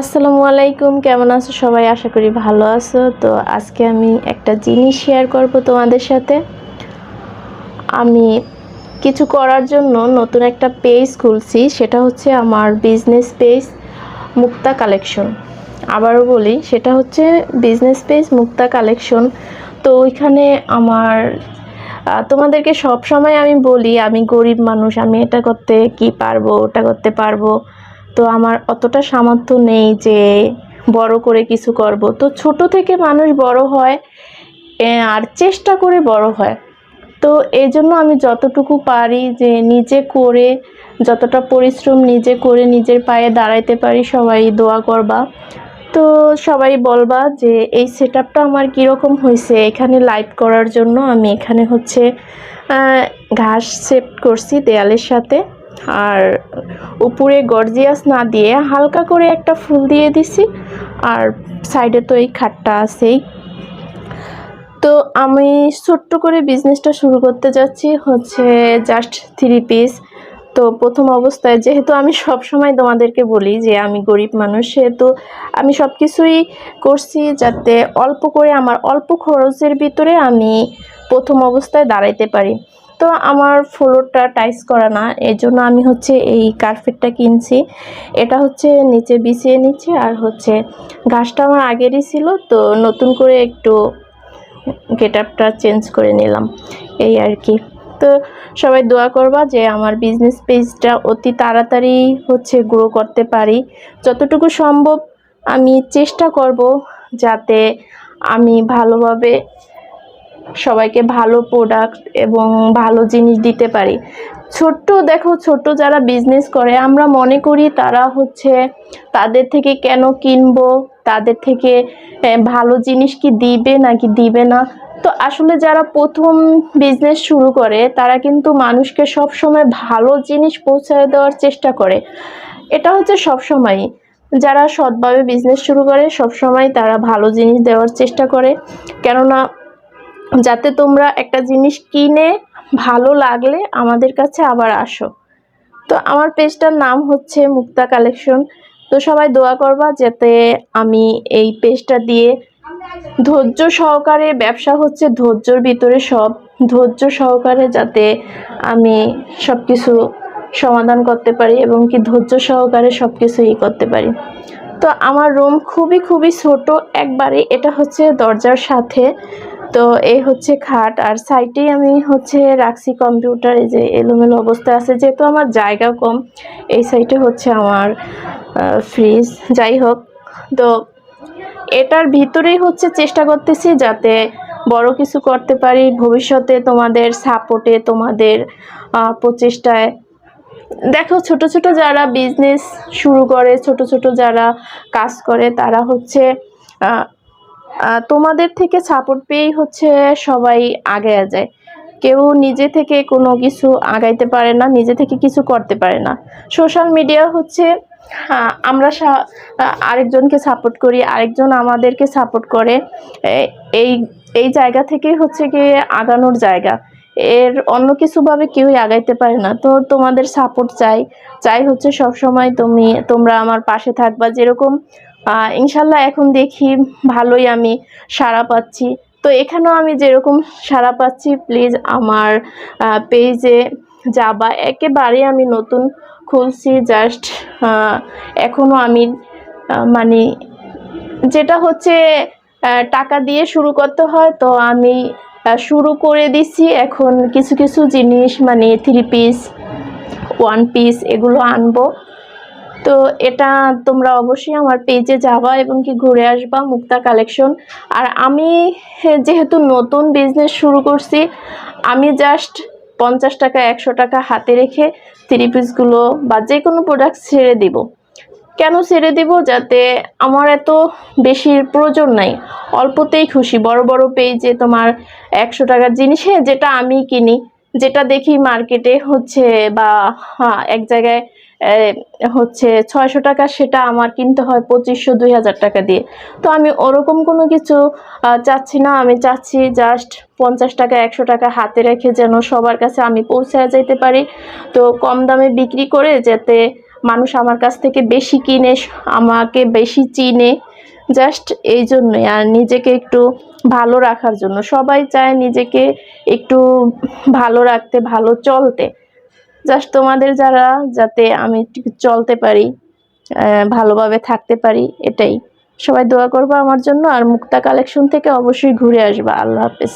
আসসালামু আলাইকুম, কেমন আছো সবাই? আশা করি ভালো আছো। তো আজকে আমি একটা জিনিস শেয়ার করব তোমাদের সাথে। আমি কিছু করার জন্য নতুন একটা পেজ খুলছি, সেটা হচ্ছে আমার বিজনেস পেজ মুক্তা কালেকশন আবারও বলি, সেটা হচ্ছে বিজনেস পেজ মুক্তা কালেকশন তো ওইখানে আমার তোমাদেরকে সব সময় আমি বলি, আমি গরিব মানুষ, আমি এটা করতে কি পারব, ওটা করতে পারব। তো আমার অতটা সামর্থ্য নেই যে বড় করে কিছু করব। তো ছোট থেকে মানুষ বড় হয় আর চেষ্টা করে বড় হয়। তো এই জন্য আমি যতটুকু পারি যে নিজে করে, যতটা পরিশ্রম নিজে করে নিজের পায়ে দাঁড়াইতে পারি, সবাই দোয়া করবা। তো সবাই বলবা যে এই সেট আপটা আমার কীরকম হয়েছে এখানে লাইট করার জন্য আমি এখানে হচ্ছে ঘাস সেট করছি দেয়ালের সাথে। আর উপরে গর্জিয়াস না দিয়ে হালকা করে একটা ফুল দিয়ে দিছি, আর সাইডে তো এই খাটটা আছেই। তো আমি ছোট্ট করে বিজনেসটা শুরু করতে যাচ্ছি, হচ্ছে জাস্ট থ্রি পিস তো প্রথম অবস্থায় যেহেতু আমি সব সময় তোমাদেরকে বলি যে আমি গরিব মানুষ, সেহেতু আমি সব কিছুই করছি যাতে অল্প করে আমার অল্প খরচের ভিতরে আমি প্রথম অবস্থায় দাঁড়াইতে পারি। তো আমার ফ্লোরটা টাইস করা না এর জন্য আমি হচ্ছে এই কার্পেটটা কিনছি। এটা হচ্ছে নিচে বিছিয়ে নিচ্ছি, আর হচ্ছে ঘাসটা আমার আগেরই ছিল, তো নতুন করে একটু গেট আপটা চেঞ্জ করে নিলাম, এই আর কি। তো সবাই দোয়া করবা যে আমার বিজনেস পেজটা অতি তাড়াতাড়ি হচ্ছে গ্রো করতে পারি। যতটুকু সম্ভব আমি চেষ্টা করব যাতে আমি ভালোভাবে সবাইকে ভালো প্রোডাক্ট এবং ভালো জিনিস দিতে পারি। ছোট্ট দেখো, ছোট্ট যারা বিজনেস করে, আমরা মনে করি তারা হচ্ছে তাদের থেকে কেন কিনবো, তাদের থেকে ভালো জিনিস কি দিবে নাকি দিবে না? তো আসলে যারা প্রথম বিজনেস শুরু করে, তারা কিন্তু মানুষকে সব সময় ভালো জিনিস পৌঁছায় দেওয়ার চেষ্টা করে। এটা হচ্ছে সব সময়ই যারা সৎভাবে বিজনেস শুরু করে সব সময় তারা ভালো জিনিস দেওয়ার চেষ্টা করে। কেননা যাতে তোমরা একটা জিনিস কিনে ভালো লাগলে আমাদের কাছে আবার আসো। তো আমার পেজটার নাম হচ্ছে মুক্তা কালেকশন। তো সবাই দোয়া করবা যাতে আমি এই পেজটা দিয়ে ধৈর্য সহকারে ব্যবসা হচ্ছে, ধৈর্যর ভিতরে সব। ধৈর্য সহকারে যাতে আমি সব কিছু সমাধান করতে পারি এবং কি ধৈর্য সহকারে সব কিছু ই করতে পারি। তো আমার রুম খুবই খুবই ছোট। একবারে এটা হচ্ছে দরজার সাথে তো এই হচ্ছে খাট, আর সাইডেই আমি হচ্ছে রাখছি কম্পিউটার, এই যে এলোমেলো অবস্থা আছে, যেহেতু আমার জায়গা কম, এই সাইডে হচ্ছে আমার ফ্রিজ যাই হোক। তো এটার ভিতরেই হচ্ছে চেষ্টা করতেছি যাতে বড় কিছু করতে পারি, ভবিষ্যতে তোমাদের সাপোর্টে, তোমাদের প্রচেষ্টায়। দেখো, ছোট ছোট যারা বিজনেস শুরু করে, ছোট ছোট যারা কাজ করে, তারা হচ্ছে তোমাদের থেকে সাপোর্ট পেয়েই হচ্ছে সবাই আগে যায়। কেউ নিজে থেকে কোনো কিছু আগাইতে পারে না, নিজে থেকে কিছু করতে পারে না। সোশ্যাল মিডিয়া হচ্ছে আমরা আরেকজনকে সাপোর্ট করি, আরেকজন আমাদেরকে সাপোর্ট করে। এই এই জায়গা থেকেই হচ্ছে গিয়ে আগানোর জায়গা। এর অন্য কিছুভাবে কেউই আগাইতে পারে না। তো তোমাদের সাপোর্ট চাই। চাই হচ্ছে সব সময় তুমি, তোমরা আমার পাশে থাকবা। যেরকম ইনশাল্লাহ এখন দেখি, ভালোই আমি সাড়া পাচ্ছি। তো এখানেও আমি যেরকম সাড়া পাচ্ছি প্লিজ আমার পেজে যাবা। একেবারে আমি নতুন খুলছি জাস্ট এখনও আমি মানে যেটা হচ্ছে টাকা দিয়ে শুরু করতে হয়, তো আমি শুরু করে দিছি। এখন কিছু কিছু জিনিস মানে থ্রি পিস ওয়ান পিস এগুলো আনব। তো এটা তোমরা অবশ্যই আমার পেজে যাবা এবং কি ঘুরে আসবা, মুক্তা কালেকশন আর আমি যেহেতু নতুন বিজনেস শুরু করছি, আমি জাস্ট পঞ্চাশ টাকা, একশো টাকা হাতে রেখে থ্রি পিসগুলো বা যে কোনো প্রোডাক্ট ছেড়ে দিব। কেন ছেড়ে দিব? যাতে আমার এত বেশি প্রয়োজন নাই। অল্পতেই খুশি। বড় বড় পেজে তোমার একশো টাকার জিনিসে যেটা আমি কিনি। যেটা দেখি মার্কেটে হচ্ছে বা হ্যাঁ, এক জায়গায় হচ্ছে ছয়শো টাকা সেটা আমার কিনতে হয় পঁচিশশো দুই হাজার টাকা দিয়ে। তো আমি ওরকম কোনো কিছু চাচ্ছি না। আমি চাচ্ছি জাস্ট পঞ্চাশ টাকা একশো টাকা হাতে রেখে যেন সবার কাছে আমি পৌঁছায় যেতে পারি। তো কম দামে বিক্রি করে যাতে মানুষ আমার কাছ থেকে বেশি কিনে আমাকে বেশি চিনে। জাস্ট এই জন্যই। আর নিজেকে একটু ভালো রাখার জন্য। সবাই চায় নিজেকে একটু ভালো রাখতে, ভালো চলতে। জাস্ট তোমাদের যারা, যাতে আমি চলতে পারি ভালোভাবে থাকতে পারি, এটাই। সবাই দোয়া করব আমার জন্য, আর মুক্তা কালেকশন থেকে অবশ্যই ঘুরে আসবা। আল্লাহ হাফেজ।